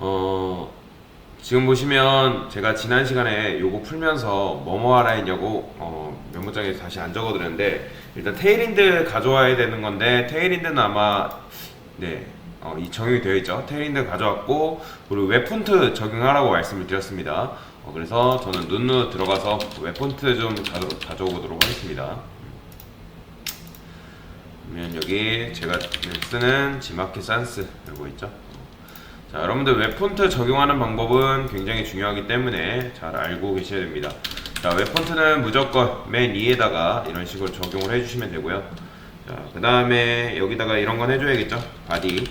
어, 지금 보시면 제가 지난 시간에 요거 풀면서 뭐뭐 하라 했냐고 어, 메모장에 다시 안 적어드렸는데 일단 테일인드 가져와야 되는 건데 테일인드는 아마 네, 어, 이 적용이 되어 있죠. 테일인드 가져왔고 그리고 웹폰트 적용하라고 말씀을 드렸습니다. 어, 그래서 저는 눈누 들어가서 웹폰트 좀 가져, 가져오도록 하겠습니다. 그러면 여기 제가 쓰는 지마켓 산스 이거 있죠. 자, 여러분들 웹폰트 적용하는 방법은 굉장히 중요하기 때문에 잘 알고 계셔야 됩니다. 자, 웹폰트는 무조건 맨 위에다가 이런 식으로 적용을 해주시면 되고요. 자, 그 다음에 여기다가 이런 건 해줘야겠죠. 바디.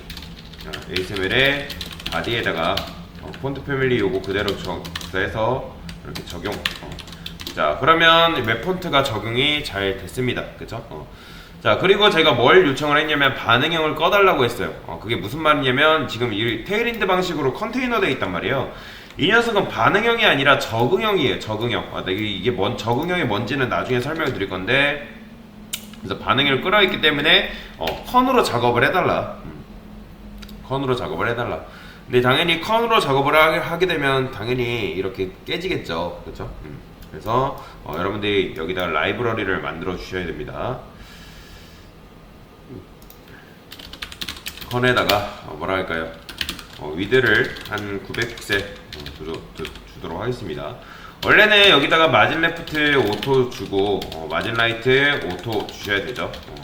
자, HTML에 바디에다가 어, 폰트 패밀리 요거 그대로 적해서 이렇게 적용. 어. 자, 그러면 웹폰트가 적용이 잘 됐습니다. 그쵸? 어. 자 그리고 제가 뭘 요청을 했냐면 반응형을 꺼달라고 했어요. 어, 그게 무슨 말이냐면 지금 이 테일인드 방식으로 컨테이너 되어 있단 말이에요. 이 녀석은 반응형이 아니라 적응형이에요 적응형. 아, 이게 이게 뭔 적응형이 뭔지는 나중에 설명을 드릴 건데 그래서 반응형을 끌어있기 때문에 어, 컨으로 작업을 해달라. 음. 컨으로 작업을 해달라. 근데 당연히 컨으로 작업을 하- 하게 되면 당연히 이렇게 깨지겠죠. 그렇죠 그래서 어, 여러분들이 여기다 라이브러리를 만들어 주셔야 됩니다 컨에다가 어, 뭐라 할까요? 어, 위드를 한 900픽셀 어, 주도, 주, 주도록 하겠습니다. 원래는 여기다가 마진 레프트 오토 주고 어, 마진 라이트 오토 주셔야 되죠. 어,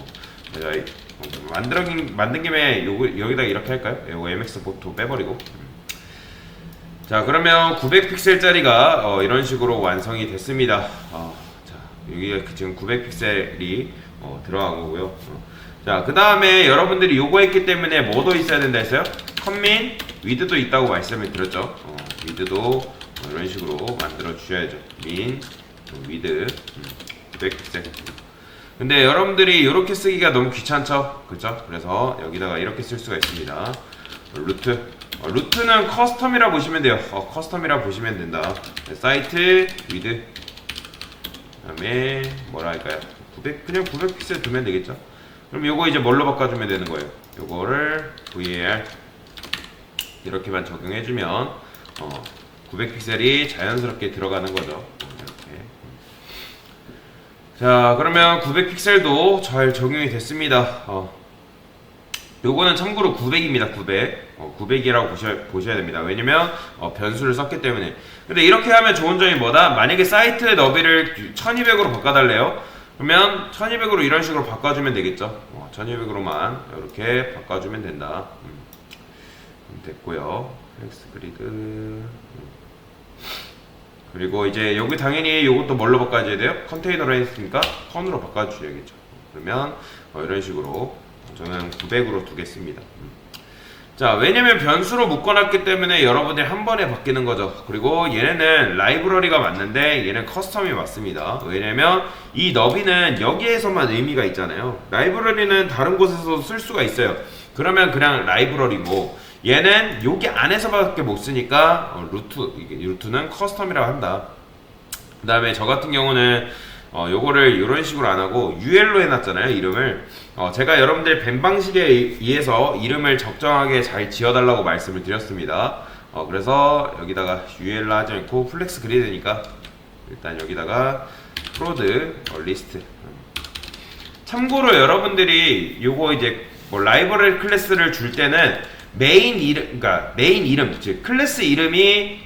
어, 만들어 만든 김에 요거 여기다 이렇게 할까요? 요거 MX 보토 빼버리고. 음. 자 그러면 900픽셀짜리가 어, 이런 식으로 완성이 됐습니다. 어, 자 여기가 그 지금 900픽셀이 어, 들어간 거고요. 어. 자, 그 다음에 여러분들이 요거 했기 때문에 뭐도 있어야 된다 했어요? 컴민, 위드도 있다고 말씀을 드렸죠. 어, 위드도 어, 이런 식으로 만들어 주셔야죠. 민, 어, 위드, 음, 900픽셀. 근데 여러분들이 이렇게 쓰기가 너무 귀찮죠? 그죠? 그래서 여기다가 이렇게 쓸 수가 있습니다. 어, 루트. 어, 루트는 커스텀이라 보시면 돼요. 어, 커스텀이라 보시면 된다. 네, 사이트, 위드. 그 다음에 뭐라 할까요? 900 그냥 900픽셀 두면 되겠죠? 그럼 요거 이제 뭘로 바꿔주면 되는 거예요? 요거를 VAR 이렇게만 적용해주면 어, 900픽셀이 자연스럽게 들어가는 거죠. 이렇게. 자, 그러면 900픽셀도 잘 적용이 됐습니다. 어, 요거는 참고로 900입니다. 900. 어, 900이라고 보셔야, 보셔야 됩니다. 왜냐면 어, 변수를 썼기 때문에. 근데 이렇게 하면 좋은 점이 뭐다? 만약에 사이트의 너비를 1200으로 바꿔달래요. 그러면 1200으로 이런 식으로 바꿔주면 되겠죠. 어, 1200으로만 이렇게 바꿔주면 된다. 음. 그럼 됐고요. 헬스 그리드. 음. 그리고 이제 여기 당연히 이것도 뭘로 바꿔줘야 돼요? 컨테이너로 했으니까 컨으로 바꿔주셔야겠죠. 그러면 어, 이런 식으로 저는 900으로 두겠습니다. 음. 자, 왜냐면 변수로 묶어놨기 때문에 여러분들이 한 번에 바뀌는 거죠. 그리고 얘네는 라이브러리가 맞는데 얘는 커스텀이 맞습니다. 왜냐면 이 너비는 여기에서만 의미가 있잖아요. 라이브러리는 다른 곳에서도 쓸 수가 있어요. 그러면 그냥 라이브러리고 얘는 여기 안에서밖에 못 쓰니까 어, 루트 루트는 커스텀이라고 한다. 그 다음에 저 같은 경우는 어, 요거를 이런 식으로 안 하고 UL로 해놨잖아요 이름을. 어, 제가 여러분들 벤 방식에 의해서 이름을 적정하게 잘 지어달라고 말씀을 드렸습니다. 어, 그래서 여기다가 UL로 하지 않고 플렉스 그리드니까 일단 여기다가 프로드 어, 리스트. 참고로 여러분들이 요거 이제 뭐 라이브러리 클래스를 줄 때는 메인 이름 그러니까 메인 이름 즉 클래스 이름이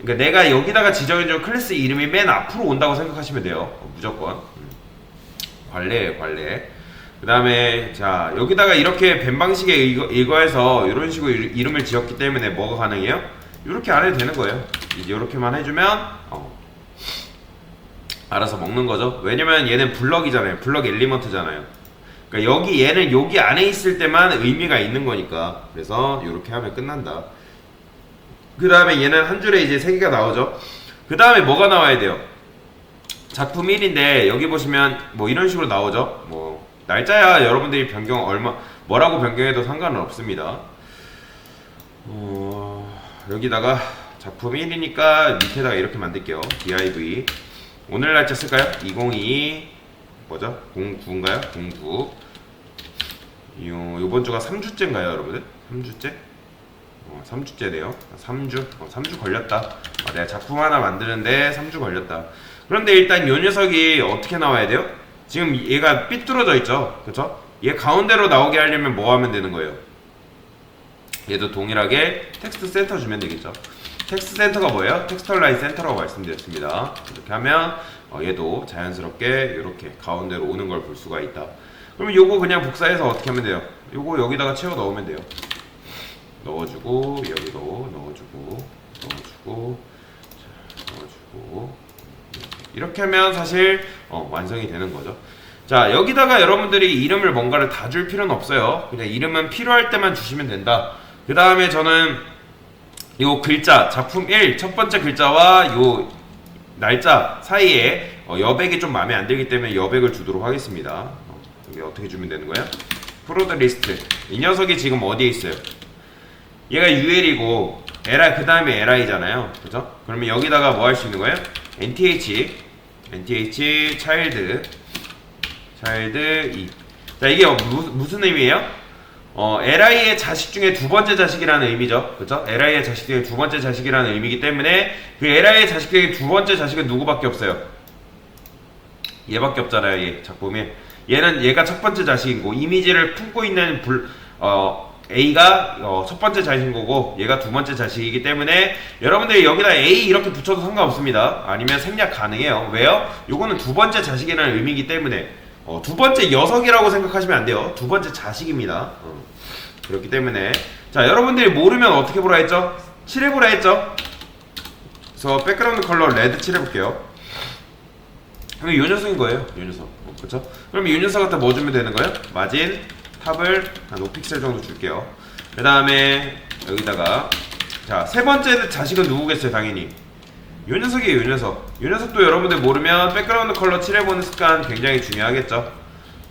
그러니까 내가 여기다가 지정해준 클래스 이름이 맨 앞으로 온다고 생각하시면 돼요. 어, 무조건. 음. 관례예요, 관례. 그 다음에, 자, 여기다가 이렇게 벤 방식에 이거, 이거에서 이런 식으로 이- 이름을 지었기 때문에 뭐가 가능해요? 이렇게 안 해도 되는 거예요. 이제 이렇게만 해주면, 어, 알아서 먹는 거죠. 왜냐면 얘는 블럭이잖아요. 블럭 엘리먼트잖아요. 그러니까 여기 얘는 여기 안에 있을 때만 의미가 있는 거니까. 그래서 이렇게 하면 끝난다. 그 다음에 얘는 한 줄에 이제 세 개가 나오죠. 그 다음에 뭐가 나와야 돼요? 작품 1인데 여기 보시면 뭐 이런 식으로 나오죠. 뭐 날짜야 여러분들이 변경 얼마 뭐라고 변경해도 상관은 없습니다. 어, 여기다가 작품 1이니까 밑에다가 이렇게 만들게요. div 오늘 날짜 쓸까요? 2022 뭐죠? 09인가요? 09 요, 요번 주가 3주째인가요, 여러분들? 3주째? 어, 어, 3주째네요. 3주, 어, 3주 걸렸다. 아, 내가 작품 하나 만드는데 3주 걸렸다. 그런데 일단 요 녀석이 어떻게 나와야 돼요? 지금 얘가 삐뚤어져 있죠, 그렇죠? 얘 가운데로 나오게 하려면 뭐 하면 되는 거예요? 얘도 동일하게 텍스트 센터 주면 되겠죠. 텍스트 센터가 뭐예요? 텍스터 라인 센터라고 말씀드렸습니다. 이렇게 하면 어, 얘도 자연스럽게 이렇게 가운데로 오는 걸 볼 수가 있다. 그러면 요거 그냥 복사해서 어떻게 하면 돼요? 요거 여기다가 채워 넣으면 돼요. 넣어주고 여기도 넣어주고 넣어주고 자, 넣어주고 이렇게 하면 사실 어, 완성이 되는 거죠. 자 여기다가 여러분들이 이름을 뭔가를 다 줄 필요는 없어요. 그냥 이름은 필요할 때만 주시면 된다. 그 다음에 저는 요 글자 작품 1 첫 번째 글자와 요 날짜 사이에 어, 여백이 좀 마음에 안 들기 때문에 여백을 주도록 하겠습니다. 어, 여기 어떻게 주면 되는 거야? 프로드 리스트 이 녀석이 지금 어디에 있어요? 얘가 UL이고 LI 그 다음에 LI잖아요. 그죠? 그러면 여기다가 뭐 할 수 있는 거예요? NTH NTH 차일드 차일드 2. 자 이게 무, 무슨 의미예요? 어, LI의 자식 중에 두 번째 자식이라는 의미죠. 그죠? LI의 자식 중에 두 번째 자식이라는 의미이기 때문에 그 LI의 자식 중에 두 번째 자식은 누구밖에 없어요? 얘밖에 없잖아요. 얘 작품이. 얘는 얘가 첫 번째 자식이고 이미지를 품고 있는 불, 어, A가 어, 첫 번째 자식인 거고 얘가 두 번째 자식이기 때문에 여러분들이 여기다 A 이렇게 붙여도 상관없습니다. 아니면 생략 가능해요. 왜요? 요거는 두 번째 자식이라는 의미이기 때문에 어, 두 번째 녀석이라고 생각하시면 안 돼요. 두 번째 자식입니다. 어, 그렇기 때문에 자 여러분들이 모르면 어떻게 보라 했죠? 칠해보라 했죠? 그래서 백그라운드 컬러 레드 칠해볼게요. 그럼 요 녀석인 거예요. 요 녀석. 어, 그렇죠? 그럼 이 녀석한테 뭐 주면 되는 거예요? 마진 탑을 한 5픽셀 정도 줄게요. 그 다음에 여기다가 자 세 번째 자식은 누구겠어요? 당연히 요 녀석이에요. 요 녀석. 요 녀석도 여러분들 모르면 백그라운드 컬러 칠해보는 습관 굉장히 중요하겠죠.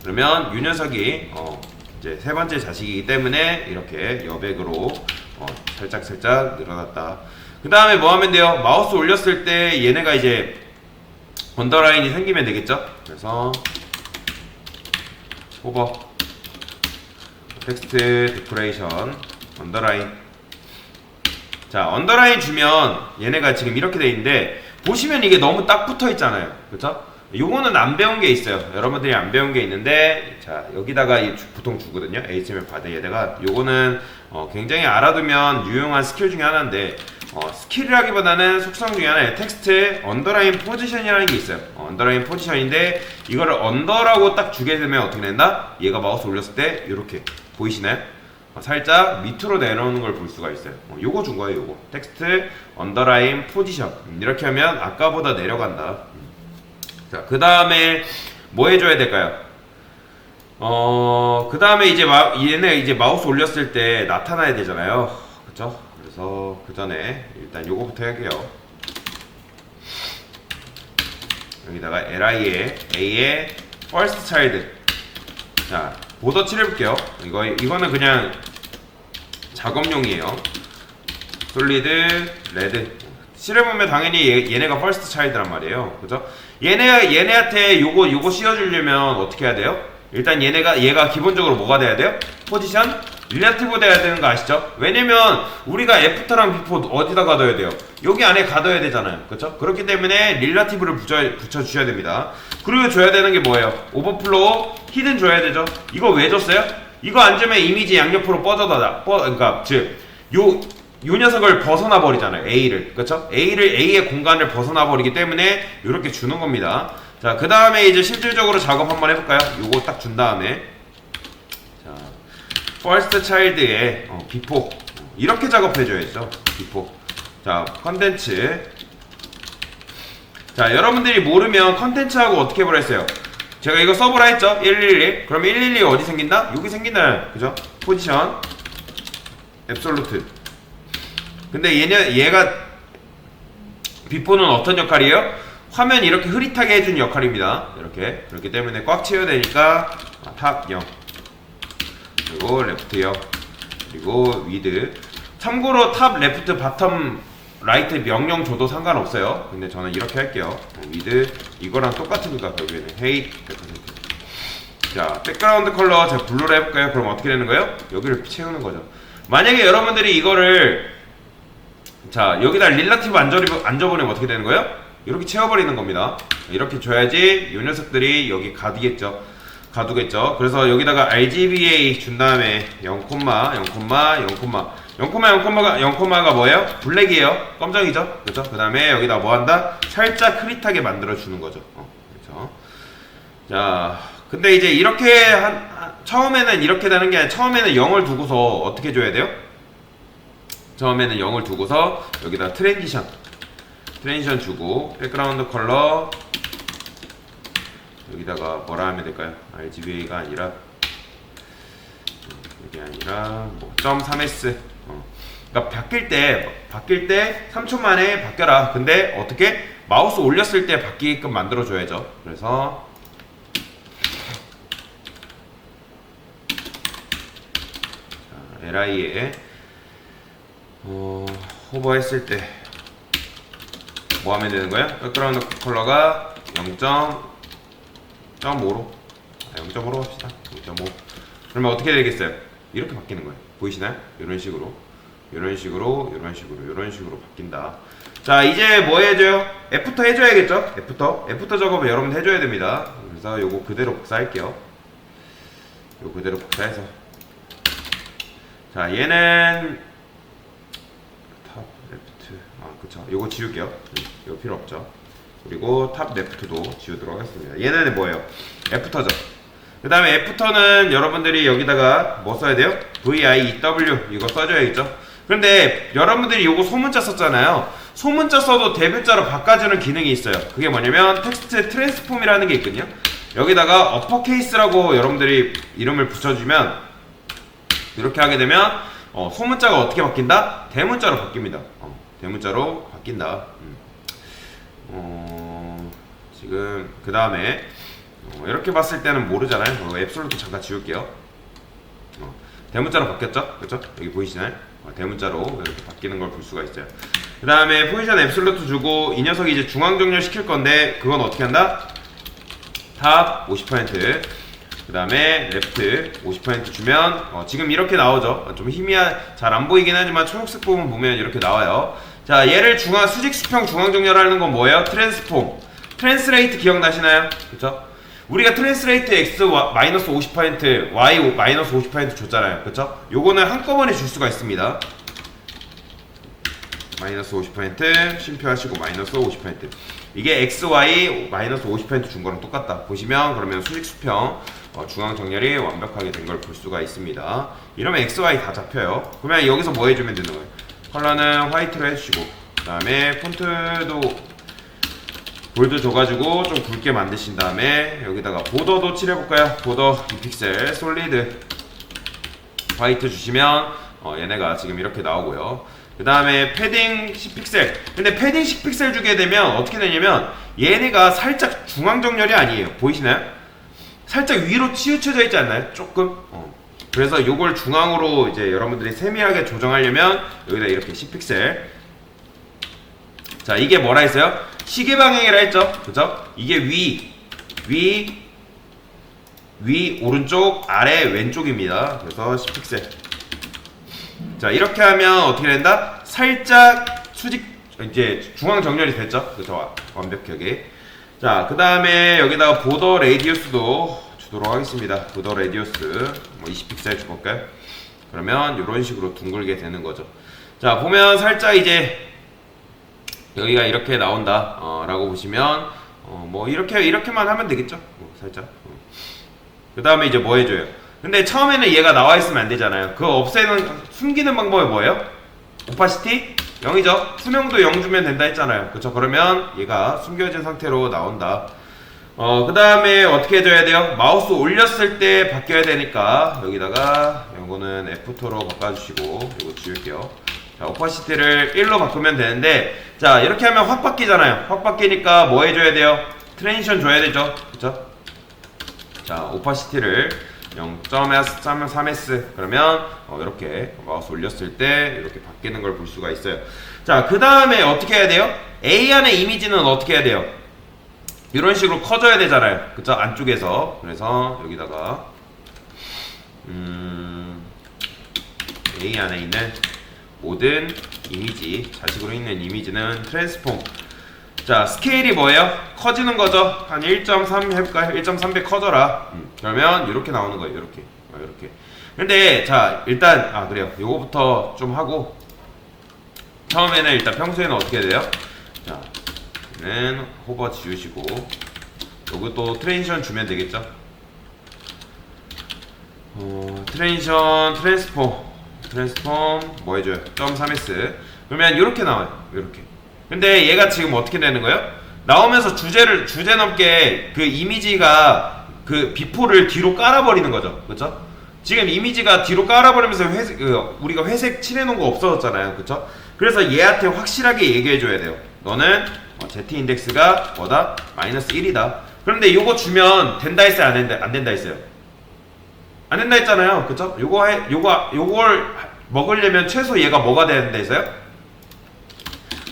그러면 요 녀석이 어, 이제 세 번째 자식이기 때문에 이렇게 여백으로 어, 살짝 살짝 늘어났다. 그 다음에 뭐 하면 돼요? 마우스 올렸을 때 얘네가 이제 언더라인이 생기면 되겠죠? 그래서 오버 텍스트 데코레이션 언더라인. 자 언더라인 주면 얘네가 지금 이렇게 돼 있는데 보시면 이게 너무 딱 붙어 있잖아요. 그쵸? 요거는 안 배운 게 있어요. 여러분들이 안 배운 게 있는데 자 여기다가 이 주- 보통 주거든요. HTML 바디에다가 요거는 어, 굉장히 알아두면 유용한 스킬 중에 하나인데 어, 스킬이라기보다는 속성 중에 하나예요 텍스트에 언더라인 포지션이라는 게 있어요. 어, 언더라인 포지션인데 이거를 언더라고 딱 주게 되면 어떻게 된다? 얘가 마우스 올렸을 때 이렇게 보이시나요? 어, 살짝 밑으로 내려오는 걸 볼 수가 있어요. 어, 요거 준 거예요, 요거. 텍스트 언더라인 포지션. 음, 이렇게 하면 아까보다 내려간다. 음. 자, 그 다음에 뭐 해줘야 될까요? 어, 그 다음에 이제 마, 얘네 이제 마우스 올렸을 때 나타나야 되잖아요. 그쵸? 그래서 그 전에 일단 요거부터 할게요. 여기다가 li에 a의 first child. 자, 보더 칠해볼게요. 이거, 이거는 그냥 작업용이에요. 솔리드, 레드. 칠해보면 당연히 얘, 얘네가 퍼스트 차일드란 말이에요. 그죠? 얘네, 얘네한테 요거, 요거 씌워주려면 어떻게 해야 돼요? 일단 얘네가, 얘가 기본적으로 뭐가 돼야 돼요? 포지션? 릴라티브 돼야 되는 거 아시죠? 왜냐면 우리가 애프터랑 비포 어디다 가둬야 돼요? 여기 안에 가둬야 되잖아요. 그렇죠? 그렇기 때문에 릴라티브를 붙여, 붙여주셔야 됩니다. 그리고 줘야 되는 게 뭐예요? 오버플로우 히든 줘야 되죠. 이거 왜 줬어요? 이거 안 주면 이미지 양옆으로 뻗어다 뻗 그러니까 즉 요 요 녀석을 벗어나 버리잖아요. A를. 그렇죠? A를 A의 공간을 벗어나 버리기 때문에 이렇게 주는 겁니다. 자, 그 다음에 이제 실질적으로 작업 한번 해 볼까요? 요거 딱 준 다음에 자, 퍼스트 차일드의 어, 비포 이렇게 작업해 줘야죠. 비포. 자, 컨텐츠 자, 여러분들이 모르면 컨텐츠하고 어떻게 보라 했어요? 제가 이거 써보라 했죠? 111. 그럼 112 어디 생긴다? 여기 생긴다. 그죠? 포지션. 앱솔루트. 근데 얘는, 얘가, 비포는 어떤 역할이에요? 화면 이렇게 흐릿하게 해주는 역할입니다. 이렇게. 그렇기 때문에 꽉 채워야 되니까, 아, 탑 0. 그리고 레프트 0. 그리고 위드. 참고로 탑, 레프트, 바텀, 라이트 명령 줘도 상관없어요. 근데 저는 이렇게 할게요. 어, 위드 이거랑 똑같으니까 결국에는 헤이 100%. 자, 백그라운드 컬러 제가 블루로 해볼까요? 그럼 어떻게 되는 거예요? 여기를 채우는 거죠. 만약에 여러분들이 이거를 자 여기다 릴라티브 안 접으면 어떻게 되는 거예요? 이렇게 채워버리는 겁니다 이렇게 줘야지 이 녀석들이 여기 가두겠죠 가두겠죠. 그래서 여기다가 RGBA 준 다음에 0, 0, 0, 0, 0,0,가 0,0,가 뭐예요? 블랙이에요. 검정이죠? 그렇죠? 그 다음에 여기다 뭐 한다? 살짝 흐릿하게 만들어 주는 거죠. 어, 그렇죠? 자 근데 이제 이렇게 한, 한- 처음에는 이렇게 되는 게 아니라 처음에는 0을 두고서 어떻게 줘야 돼요? 처음에는 0을 두고서 여기다 트랜지션 트랜지션 주고 백그라운드 컬러 여기다가 뭐라 하면 될까요? RGBA가 아니라 이게 아니라 뭐 .3s 어. 그러니까 바뀔 때 바뀔 때 3초 만에 바뀌어라 근데 어떻게 마우스 올렸을 때 바뀌게끔 만들어 줘야죠 그래서 자, LI에 어, 호버했을 때 뭐 하면 되는 거야? 백그라운드 컬러가 0.5로? 0.5로 합시다. 0.5 그러면 어떻게 되겠어요? 이렇게 바뀌는 거예요. 보이시나요? 이런 식으로. 이런 식으로 이런 식으로 이런 식으로 바뀐다. 자 이제 뭐 해줘요? 애프터 해줘야겠죠? 애프터? 애프터 작업을 여러분 해줘야 됩니다. 그래서 요거 그대로 복사할게요. 요거 그대로 복사해서. 자 얘는 탑 레프트. 아 그쵸. 요거 지울게요. 음, 이거 필요 없죠 그리고 탑 레프트도 지우도록 하겠습니다 얘는 뭐예요 애프터죠 그 다음에 애프터는 여러분들이 여기다가 뭐 써야 돼요 VIEW 이거 써줘야겠죠 그런데 여러분들이 요거 소문자 썼잖아요 소문자 써도 대문자로 바꿔주는 기능이 있어요 그게 뭐냐면 텍스트 트랜스폼이라는 게 있거든요 여기다가 어퍼케이스라고 여러분들이 이름을 붙여주면 이렇게 하게 되면 어, 소문자가 어떻게 바뀐다? 대문자로 바뀝니다. 어, 대문자로 바뀐다. 음. 어, 지금 그 다음에 어, 이렇게 봤을 때는 모르잖아요. 어, 앱솔루트 잠깐 지울게요. 어, 대문자로 바뀌었죠? 그렇죠? 여기 보이시나요? 어, 대문자로 이렇게 바뀌는 걸 볼 수가 있어요. 그 다음에 포지션 앱솔루트 주고 이 녀석이 이제 중앙 정렬 시킬 건데 그건 어떻게 한다? 탑 50%. 그 다음에 레프트 50% 주면 어, 지금 이렇게 나오죠 어, 좀 힘이 잘안 보이긴 하지만 초록색 부분 보면 이렇게 나와요 자 얘를 중앙 수직 수평 중앙 정렬하는 건 뭐예요? 트랜스폼 트랜스레이트 기억나시나요? 그쵸? 우리가 트랜스레이트 x 와- 마이너스 50% y 마이너스 50% 줬잖아요 그쵸? 요거는 한꺼번에 줄 수가 있습니다 마이너스 50% 쉼표하시고 마이너스 50% 이게 x, y 마이너스 50%준 거랑 똑같다 보시면 그러면 수직 수평 어, 중앙 정렬이 완벽하게 된 걸 볼 수가 있습니다 이러면 x, y 다 잡혀요 그러면 여기서 뭐 해주면 되는 거예요 컬러는 화이트로 해주시고 그 다음에 폰트도 볼드 줘가지고 좀 굵게 만드신 다음에 여기다가 보더도 칠해볼까요 보더 2픽셀 솔리드 화이트 주시면 어, 얘네가 지금 이렇게 나오고요. 그 다음에 패딩 10픽셀. 근데 패딩 10픽셀 주게 되면 어떻게 되냐면 얘네가 살짝 중앙 정렬이 아니에요. 보이시나요? 살짝 위로 치우쳐져 있지 않나요? 조금. 어. 그래서 요걸 중앙으로 이제 여러분들이 세밀하게 조정하려면 여기다 이렇게 10픽셀. 자 이게 뭐라 했어요? 시계 방향이라 했죠. 그죠? 이게 위, 위, 위 오른쪽 아래 왼쪽입니다. 그래서 10픽셀. 자 이렇게 하면 어떻게 된다? 살짝 수직 이제 중앙 정렬이 됐죠. 그죠? 완벽하게. 자 그 다음에 여기다가 보더 레디우스도 주도록 하겠습니다. 보더 레디우스 뭐 20픽셀 줘볼까요? 그러면 이런 식으로 둥글게 되는 거죠. 자 보면 살짝 이제 여기가 이렇게 나온다 어, 라고 보시면 어, 뭐 이렇게 이렇게만 하면 되겠죠. 뭐 살짝. 그 다음에 이제 뭐 해줘요? 근데 처음에는 얘가 나와 있으면 안 되잖아요. 그거 없애는 숨기는 방법이 뭐예요? 오파시티 0이죠. 수명도 0 주면 된다 했잖아요. 그렇죠? 그러면 얘가 숨겨진 상태로 나온다. 어, 그 다음에 어떻게 해줘야 돼요? 마우스 올렸을 때 바뀌어야 되니까 여기다가 요거는 F2로 바꿔주시고 이거 지울게요. 자, 오파시티를 1로 바꾸면 되는데 자, 이렇게 하면 확 바뀌잖아요. 확 바뀌니까 뭐 해줘야 돼요? 트랜지션 줘야 되죠. 그쵸? 자, 오파시티를 0.3s 그러면 어, 이렇게 마우스 올렸을 때 이렇게 바뀌는 걸 볼 수가 있어요. 자, 그 다음에 어떻게 해야 돼요? A 안의 이미지는 어떻게 해야 돼요? 이런 식으로 커져야 되잖아요. 그쵸? 안쪽에서. 그래서 여기다가 음, A 안에 있는 모든 이미지 자식으로 있는 이미지는 트랜스폼 자 스케일이 뭐예요? 커지는 거죠 한 1.3 해볼까요? 1.3배 커져라 음, 그러면 이렇게 나오는 거예요 이렇게 어, 이렇게 근데 자 일단 아 그래요 요거부터 좀 하고 처음에는 일단 평소에는 어떻게 돼요? 자 얘는 호버 지우시고 요것도 트랜지션 주면 되겠죠? 어, 트랜지션 트랜스폼 트랜스폼 뭐 해줘요? 3s 그러면 이렇게 나와요 이렇게 근데 얘가 지금 어떻게 되는 거예요? 나오면서 주제를 주제 넘게 그 이미지가 그 비포를 뒤로 깔아버리는 거죠 그쵸? 지금 이미지가 뒤로 깔아버리면서 회색, 그, 우리가 회색 칠해놓은 거 없어졌잖아요 그쵸? 그래서 얘한테 확실하게 얘기해줘야 돼요 너는 어, Z 인덱스가 뭐다? 마이너스 1이다 그런데 이거 주면 된다 했어요 안 된다, 안 된다 했어요 안 된다 했잖아요. 그쵸? 요거 해, 요거, 요걸 먹으려면 최소 얘가 뭐가 돼야 된다 했어요?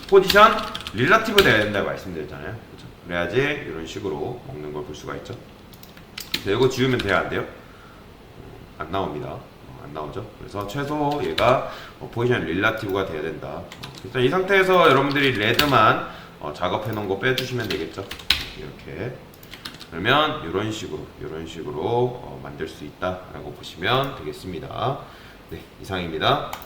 포지션 릴라티브 돼야 된다고 말씀드렸잖아요. 그쵸? 그래야지 이런 식으로 먹는 걸 볼 수가 있죠. 자, 이거 지우면 돼요? 안 돼요? 어, 안 나옵니다. 어, 안 나오죠. 그래서 최소 얘가 어, 포지션 릴라티브가 돼야 된다. 어, 일단 이 상태에서 여러분들이 레드만 어, 작업해 놓은 거 빼주시면 되겠죠. 이렇게. 그러면 이런 식으로 이런 식으로 어, 만들 수 있다라고 보시면 되겠습니다. 네 이상입니다.